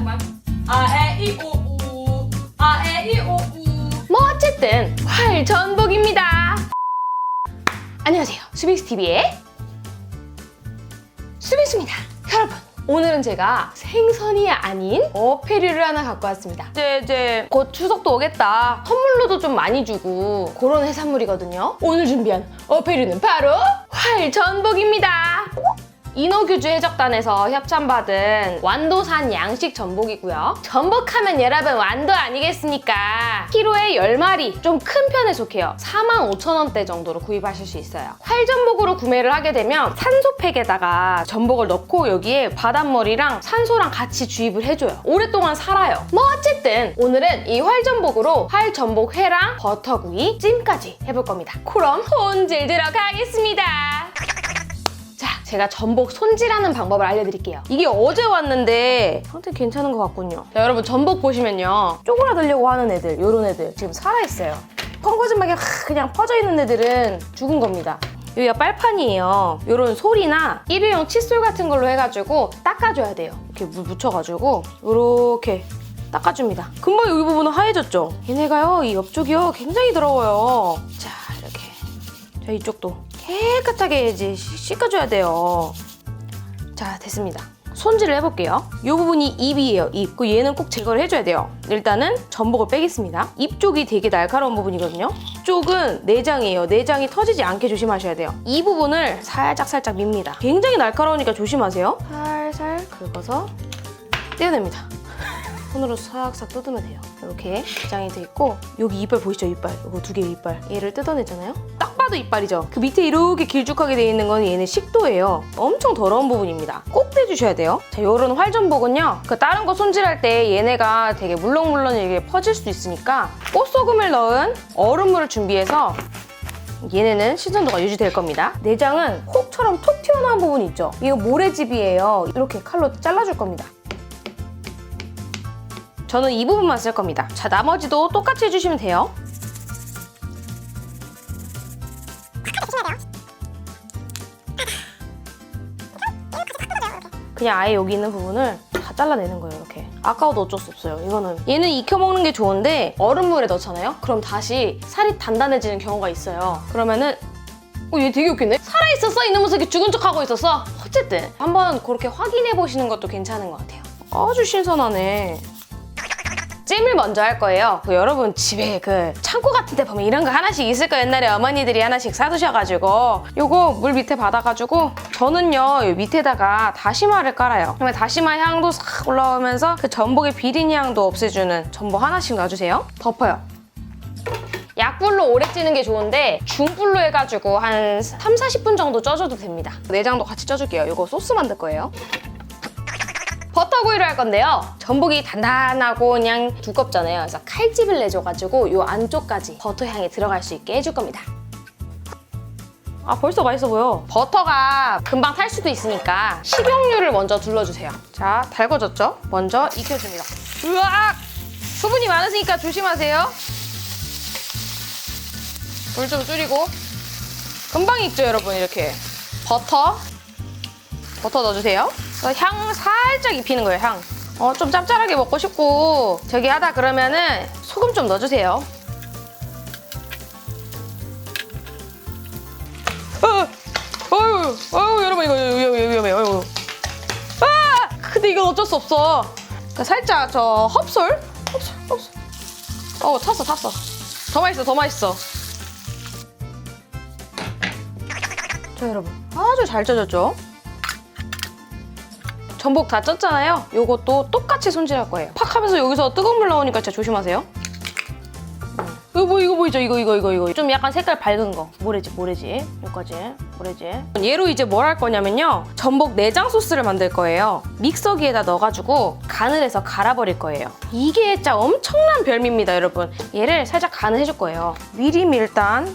잠깐만. 아에 이오우. 아에 이오우. 뭐 어쨌든 활전복입니다. 안녕하세요. 수빅스 TV의 수빅스입니다. 여러분. 오늘은 제가 생선이 아닌 어패류를 하나 갖고 왔습니다. 이제, 이제 곧 추석도 오겠다. 선물로도 좀 많이 주고 그런 해산물이거든요. 오늘 준비한 어패류는 바로 활전복입니다. 인어규주 해적단에서 협찬받은 완도산 양식 전복이고요. 전복하면 여러분 완도 아니겠습니까? 키로에 10마리, 좀 큰 편에 속해요. 45,000원대 정도로 구입하실 수 있어요. 활전복으로 구매를 하게 되면 산소팩에다가 전복을 넣고 여기에 바닷머리랑 산소랑 같이 주입을 해줘요. 오랫동안 살아요. 뭐 어쨌든 오늘은 이 활전복으로 활전복 회랑 버터구이, 찜까지 해볼 겁니다. 그럼 손질 들어가겠습니다. 자, 제가 전복 손질하는 방법을 알려드릴게요. 이게 어제 왔는데 상태 괜찮은 것 같군요. 자, 여러분 전복 보시면요. 쪼그라들려고 하는 애들, 요런 애들 지금 살아있어요. 확 그냥 퍼져 있는 애들은 죽은 겁니다. 여기가 빨판이에요. 요런 솔이나 일회용 칫솔 같은 걸로 해가지고 닦아줘야 돼요. 이렇게 물 묻혀가지고 요렇게 닦아줍니다. 금방 여기 부분은 하얘졌죠? 얘네가요, 이 옆쪽이요, 굉장히 더러워요. 자, 이렇게. 자, 이쪽도 깨끗하게 이제 씻- 씻어줘야 돼요. 자, 됐습니다. 손질을 해볼게요. 이 부분이 입이에요, 입. 그 얘는 꼭 제거를 해줘야 돼요. 일단은 전복을 빼겠습니다. 입 쪽이 되게 날카로운 부분이거든요. 쪽은 내장이에요. 내장이 터지지 않게 조심하셔야 돼요. 이 부분을 살짝 살짝 밉니다. 굉장히 날카로우니까 조심하세요. 살살 긁어서 떼어냅니다. 손으로 싹싹 뜯으면 돼요. 이렇게 내장이 돼 있고 여기 이빨 보이시죠? 이빨. 이거 두 개의 이빨. 얘를 뜯어내잖아요. 딱 봐도 이빨이죠. 그 밑에 이렇게 길쭉하게 돼 있는 건 얘는 식도예요. 엄청 더러운 부분입니다. 꼭 떼주셔야 돼요. 자, 요런 활전복은요. 그 다른 거 손질할 때 얘네가 되게 물렁물렁 이게 퍼질 수 있으니까 꽃소금을 넣은 얼음물을 준비해서 얘네는 신선도가 유지될 겁니다. 내장은 혹처럼 톡 튀어나온 부분 있죠? 이거 모래집이에요. 이렇게 칼로 잘라줄 겁니다. 저는 이 부분만 쓸 겁니다. 자, 나머지도 똑같이 해주시면 돼요. 그냥 아예 여기 있는 부분을 다 잘라내는 거예요, 이렇게. 아까워도 어쩔 수 없어요. 이거는. 얘는 익혀 먹는 게 좋은데 얼음물에 넣잖아요? 그럼 다시 살이 단단해지는 경우가 있어요. 그러면은 어, 얘 되게 웃기네. 살아있었어? 이놈의 새끼 죽은 척 하고 있었어? 어쨌든 한번 그렇게 확인해 보시는 것도 괜찮은 것 같아요. 아주 신선하네. 찜을 먼저 할 거예요. 그 여러분 집에 그 창고 같은 데 보면 이런 거 하나씩 있을 거예요. 옛날에 어머니들이 하나씩 사두셔가지고 요거 물 밑에 받아가지고 저는요 요 밑에다가 다시마를 깔아요. 그러면 다시마 향도 싹 올라오면서 그 전복의 비린 향도 없애주는 전복 하나씩 놔주세요. 덮어요. 약불로 오래 찌는 게 좋은데 중불로 해가지고 한 3, 40분 정도 쪄줘도 됩니다. 내장도 같이 쪄줄게요. 이거 소스 만들 거예요. 버터구이를 할 건데요. 전복이 단단하고 그냥 두껍잖아요. 그래서 칼집을 내줘가지고 이 안쪽까지 버터 향이 들어갈 수 있게 해줄 겁니다. 아 벌써 맛있어 보여. 버터가 금방 탈 수도 있으니까 식용유를 먼저 둘러주세요. 자 달궈졌죠? 먼저 익혀줍니다. 으악! 수분이 많으시니까 조심하세요. 불 좀 줄이고 금방 익죠 여러분 이렇게 버터 버터 넣어주세요. 향 살짝 입히는 거예요, 향. 어, 좀 짭짤하게 먹고 싶고 저기 하다 그러면은 소금 좀 넣어주세요. 어, 어유, 어유, 여러분 이거 위험해, 위험해, 어유. 아, 근데 이건 어쩔 수 없어. 살짝 저 헙솔, 헙솔, 헙솔. 어, 탔어, 탔어. 더 맛있어, 더 맛있어. 자, 여러분 아주 잘 쪄졌죠? 전복 다 쪘잖아요. 요것도 똑같이 손질할 거예요. 팍 하면서 여기서 뜨거운 물 나오니까 진짜 조심하세요. 음. 이거 뭐 이거 보이죠? 이거 이거 이거 이거 좀 약간 색깔 밝은 거 모래지 모래지 여기까지 모래지 얘로 이제 뭘 할 거냐면요 전복 내장 소스를 만들 거예요 믹서기에다 넣어가지고 간을 해서 갈아버릴 거예요 이게 진짜 엄청난 별미입니다 여러분 얘를 살짝 간을 해줄 거예요 미림 일단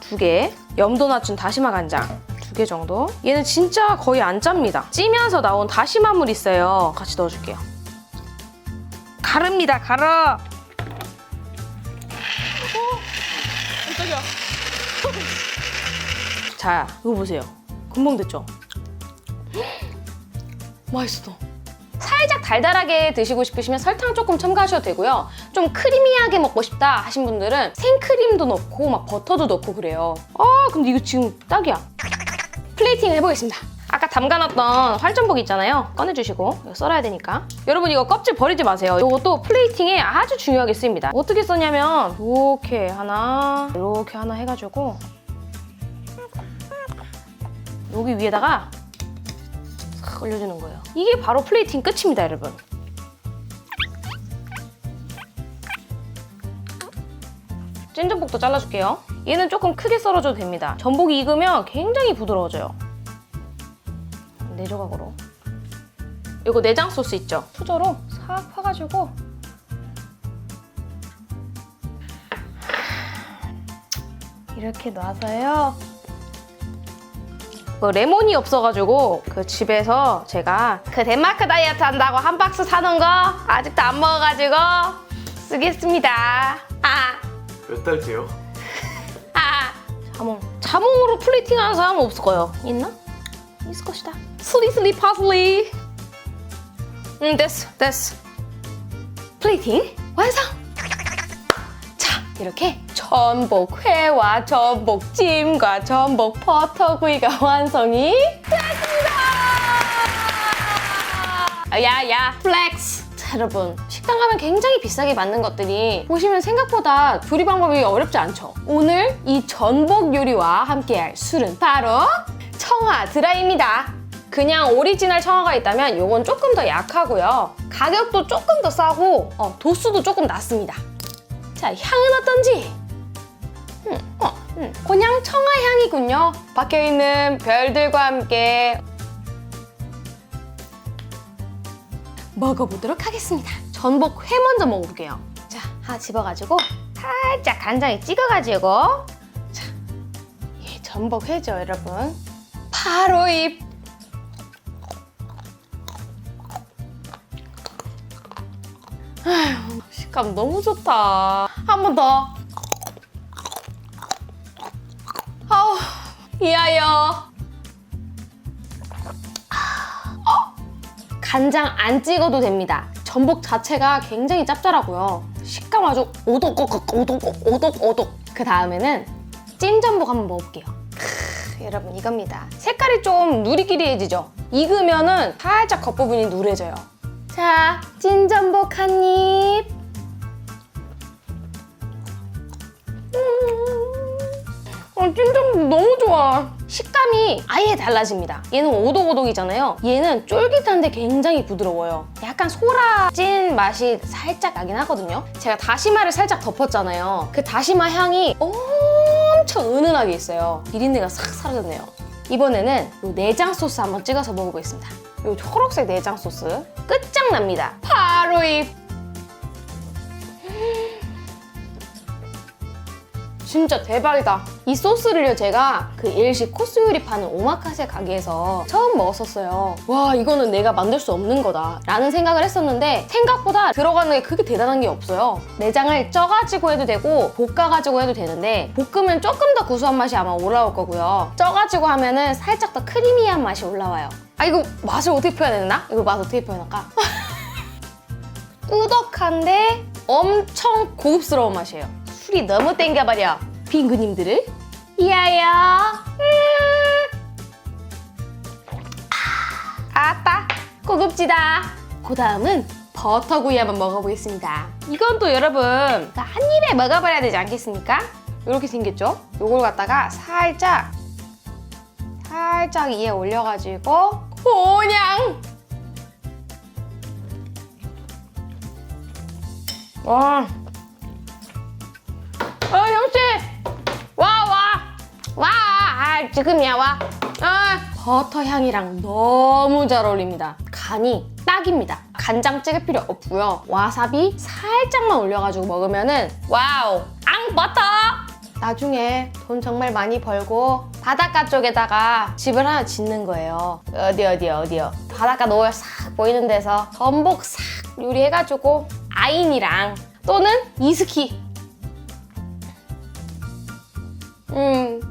두 개 염도 낮춘 다시마 간장 두 개 정도 얘는 진짜 거의 안 짭니다 찌면서 나온 다시마물 있어요 같이 넣어줄게요 가릅니다 갈아 자, 이거 보세요. 금방 됐죠? 맛있어. 살짝 달달하게 드시고 싶으시면 설탕 조금 첨가하셔도 되고요. 좀 크리미하게 먹고 싶다 하신 분들은 생크림도 넣고 막 버터도 넣고 그래요. 아 근데 이거 지금 딱이야. 플레이팅 해보겠습니다. 아까 담가놨던 활전복 있잖아요. 꺼내주시고 이거 썰어야 되니까. 여러분 이거 껍질 버리지 마세요. 이것도 플레이팅에 아주 중요하게 쓰입니다. 어떻게 써냐면 이렇게 하나, 이렇게 하나 해가지고 여기 위에다가 싹 올려주는 거예요. 이게 바로 플레이팅 끝입니다, 여러분. 찐전복도 잘라줄게요. 얘는 조금 크게 썰어줘도 됩니다. 전복이 익으면 굉장히 부드러워져요. 네 조각으로. 이거 내장 소스 있죠? 수저로 싹 퍼가지고 이렇게 놔서요. 그 레몬이 없어가지고 그 집에서 제가 그 덴마크 다이어트 한다고 한 박스 사놓은 거 아직도 안 먹어가지고 쓰겠습니다. 아, 몇 달째요? 아. 자몽. 자몽으로 플레이팅하는 사람은 없을 거예요. 있나? 있을 것이다. 슬리 슬리 파슬리. 음, 됐어, 됐어. 플레이팅 완성! 자, 이렇게 전복 회와 전복 찜과 전복 버터구이가 완성이 되었습니다! 야야 플렉스 자, 여러분 식당 가면 굉장히 비싸게 맞는 것들이 보시면 생각보다 조리 방법이 어렵지 않죠. 오늘 이 전복 요리와 함께할 술은 바로 청아 드라이입니다. 그냥 오리지널 청아가 있다면 이건 조금 더 약하고요. 가격도 조금 더 싸고 어, 도수도 조금 낮습니다. 자 향은 어떤지? 음, 어, 음. 그냥 청아 향이군요. 박혀 있는 별들과 함께 먹어보도록 하겠습니다. 전복 회 먼저 먹어볼게요. 자, 하나 집어가지고 살짝 간장에 찍어가지고 자, 예, 전복 회죠, 여러분. 바로 이 아휴, 식감 너무 좋다. 한 번 더. 아우, 이하여. 간장 안 찍어도 됩니다. 전복 자체가 굉장히 짭짤하고요. 식감 아주 오독오독 오독 오독 오독. 그 다음에는 찐 전복 한번 먹어볼게요. 크, 여러분 이겁니다. 색깔이 좀 누리끼리해지죠? 익으면은 살짝 겉부분이 누래져요. 자, 찐 전복 한 입. 어, 찐전복 너무 좋아. 식감이 아예 달라집니다. 얘는 오독오독이잖아요. 얘는 쫄깃한데 굉장히 부드러워요. 약간 소라 찐 맛이 살짝 나긴 하거든요. 제가 다시마를 살짝 덮었잖아요. 그 다시마 향이 엄청 은은하게 있어요. 비린내가 싹 사라졌네요. 이번에는 이 내장 소스 한번 찍어서 먹어보겠습니다. 이 초록색 내장 소스 끝장납니다. 바로 이 진짜 대박이다. 이 소스를요, 제가 그 일식 코스 요리 파는 오마카세 가게에서 처음 먹었었어요. 와, 이거는 내가 만들 수 없는 거다. 라는 생각을 했었는데, 생각보다 들어가는 게 그렇게 대단한 게 없어요. 내장을 쪄가지고 해도 되고, 볶아가지고 해도 되는데, 볶으면 조금 더 구수한 맛이 아마 올라올 거고요. 쪄가지고 하면은 살짝 더 크리미한 맛이 올라와요. 아, 이거 맛을 어떻게 표현했나? 이거 맛 어떻게 표현할까? 꾸덕한데 엄청 고급스러운 맛이에요. 술이 너무 땡겨버려. 빙구님들을 이하여. 음. 아, 아따, 고급지다. 그 다음은 버터구이 한번 먹어보겠습니다. 이건 또 여러분 한 입에 먹어버려야 되지 않겠습니까? 이렇게 생겼죠? 요걸 갖다가 살짝 살짝 위에 올려가지고 그냥 와. 와! 와! 아, 지금이야, 와. 아, 버터 향이랑 너무 잘 어울립니다. 간이 딱입니다. 간장 찍을 필요 없고요. 와사비 살짝만 올려가지고 먹으면은 와우! 앙 버터! 나중에 돈 정말 많이 벌고 바닷가 쪽에다가 집을 하나 짓는 거예요. 어디 어디 어디요? 바닷가 노을 싹 보이는 데서 전복 싹 요리해가지고 아인이랑 또는 이스키 음, 그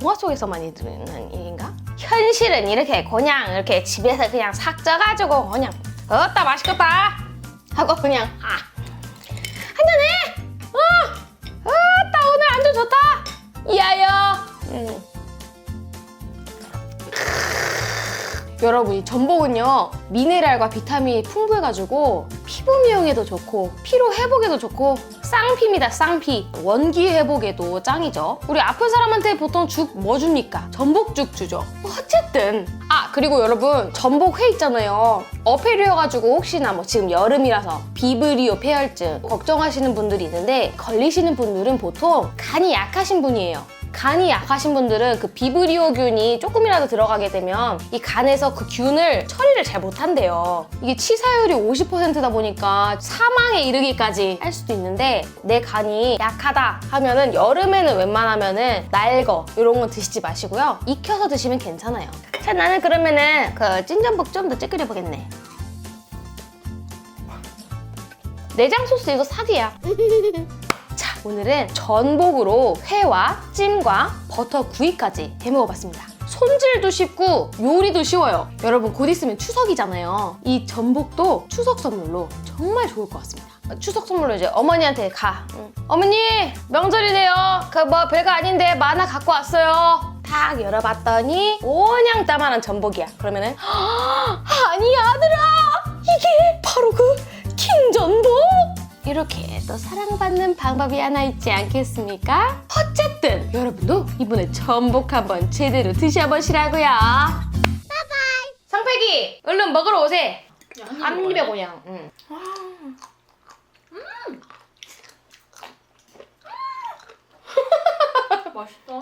동화 속에서 많이 들리는 얘기인가? 현실은 이렇게 그냥 이렇게 집에서 그냥 삭 쪄가지고 그냥 어따 맛있겠다 하고 그냥 아 한잔해 어 어따 오늘 안주 좋다 이하여 음. 여러분 이 전복은요 미네랄과 비타민이 풍부해가지고 피부 미용에도 좋고 피로 회복에도 좋고 쌍피입니다 쌍피. 원기 회복에도 짱이죠. 우리 아픈 사람한테 보통 죽 뭐 줍니까? 전복죽 주죠. 어쨌든 아 그리고 여러분 전복 회 있잖아요. 어패류여가지고 혹시나 뭐 지금 여름이라서 비브리오 폐혈증 걱정하시는 분들이 있는데 걸리시는 분들은 보통 간이 약하신 분이에요 간이 약하신 분들은 그 비브리오균이 조금이라도 들어가게 되면 이 간에서 그 균을 처리를 잘 못한대요. 이게 치사율이 50%다 보니까 사망에 이르기까지 할 수도 있는데 내 간이 약하다 하면은 여름에는 웬만하면은 날거 이런 건 드시지 마시고요. 익혀서 드시면 괜찮아요. 자 나는 그러면은 그 찐전복 좀 더 찌끄려 보겠네. 내장 소스 이거 사기야. 자, 오늘은 전복으로 회와 찜과 버터 구이까지 해 먹어봤습니다. 손질도 쉽고 요리도 쉬워요. 여러분 곧 있으면 추석이잖아요. 이 전복도 추석 선물로 정말 좋을 것 같습니다. 추석 선물로 이제 어머니한테 가. 응. 어머니 명절이네요. 그 뭐 별거 아닌데 만화 갖고 왔어요. 딱 열어봤더니 오냥 따만한 전복이야. 그러면은 아니 아들아 이게 바로 그. 이렇게 또 사랑받는 방법이 하나 있지 않겠습니까? 어쨌든 여러분도 이번에 전복 한번 제대로 드셔보시라고요. 바이바이. 상패기 얼른 먹으러 오세요. 한 입에 그냥. 응. 맛있다.